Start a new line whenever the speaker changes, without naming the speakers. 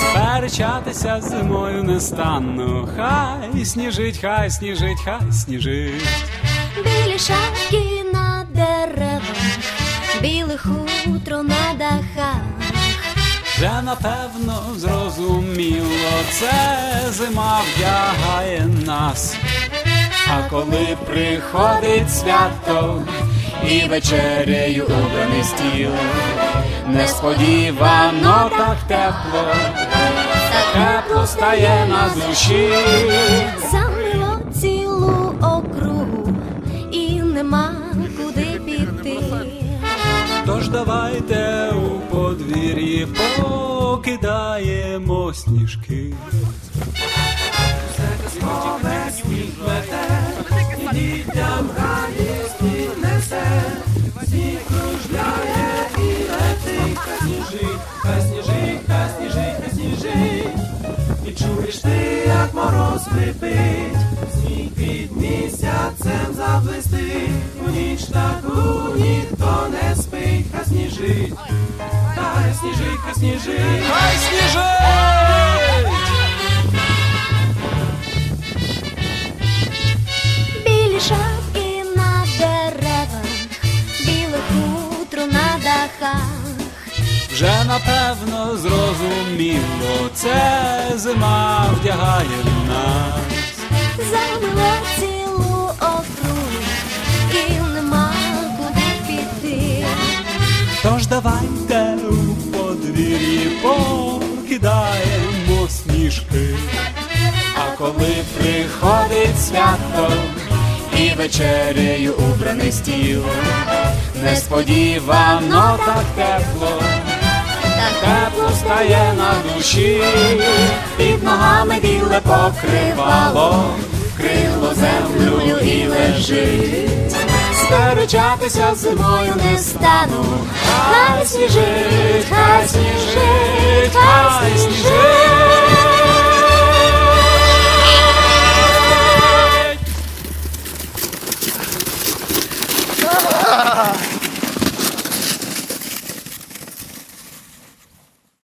Сперечатися зимою не стану. Хай сніжить, хай сніжить, хай сніжить.
Білі шапки на деревах, біле хутро на дахах.
Вже напевно зрозуміло, це зима вдягає нас. А коли приходить свято і вечерею убраний стіл, несподівано так тепло, тепло стає на душі.
Замило цілу округу і нема куди піти.
Тож давайте у подвір'ї покидаємо сніжки.
Мороз сніг під місяцем заблистить, у ніч таку ніхто не спить, хай сніжить, хай сніжить, хай сніжить.
Хай сніжить! Вже напевно зрозуміло, це зима вдягає нас.
Замило цілу округу і нема куди піти.
Тож давайте у подвір'ї покидаємо сніжки. А коли приходить свято і вечерею убраний стіл, несподівано так тепло, тепло стає на душі, під ногами біле покривало, крило землю і лежить. Сперечатися зимою не стану, хай сніжить, хай сніжить, хай сніжить.